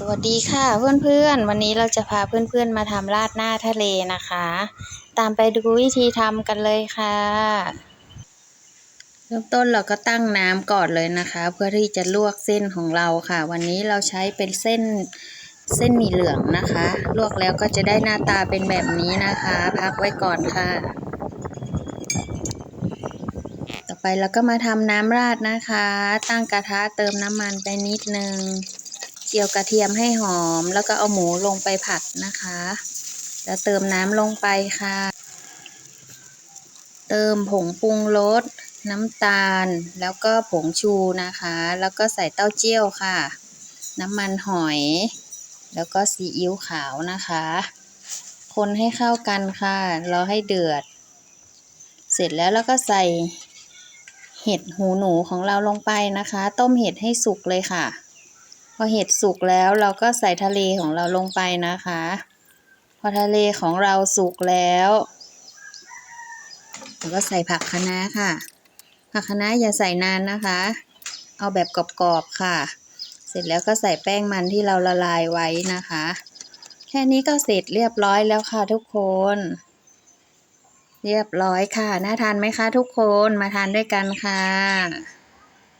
สวัสดีค่ะเพื่อนๆ วันนี้เราจะพาเพื่อนๆมาทำราดหน้าทะเลนะคะ ตามไปดูวิธีทำกันเลยค่ะ เริ่มต้นเราก็ตั้งน้ำก่อนเลยนะคะ เพื่อที่จะลวกเส้นของเราค่ะ วันนี้เราใช้เป็นเส้นเส้นหมี่เหลืองนะคะ ลวกแล้วก็จะได้หน้าตาเป็นแบบนี้นะคะ พักไว้ก่อนค่ะ ต่อไปเราก็มาทำน้ำราดนะคะ ตั้งกระทะเติมน้ำมันไปนิดนึง จียวกระเทียมให้หอม แล้วก็เอาหมูลงไปผัดนะคะ แล้วเติมน้ำลงไปค่ะ เติมผงปรุงรสน้ำตาล แล้วก็ผงชูนะคะ แล้วก็ใส่เต้าเจี้ยวค่ะ น้ำมันหอย แล้วก็ซีอิ๊วขาวนะคะ คนให้เข้ากันค่ะ รอให้เดือด เสร็จแล้วเราก็ใส่เห็ดหูหนูของเราลงไปนะคะ ต้มเห็ดให้สุกเลยค่ะ พอเห็ดสุกแล้วเราก็ใส่ทะเลของเราลงไปนะคะ พอทะเลของเราสุกแล้วเราก็ใส่ผักคะน้าค่ะ ผักคะน้าอย่าใส่นานนะคะ เอาแบบกรอบๆค่ะ เสร็จแล้วก็ใส่แป้งมันที่เราละลายไว้นะคะ แค่นี้ก็เสร็จเรียบร้อยแล้วค่ะทุกคน เรียบร้อยค่ะ น่าทานไหมคะทุกคนมาทานด้วยกันค่ะ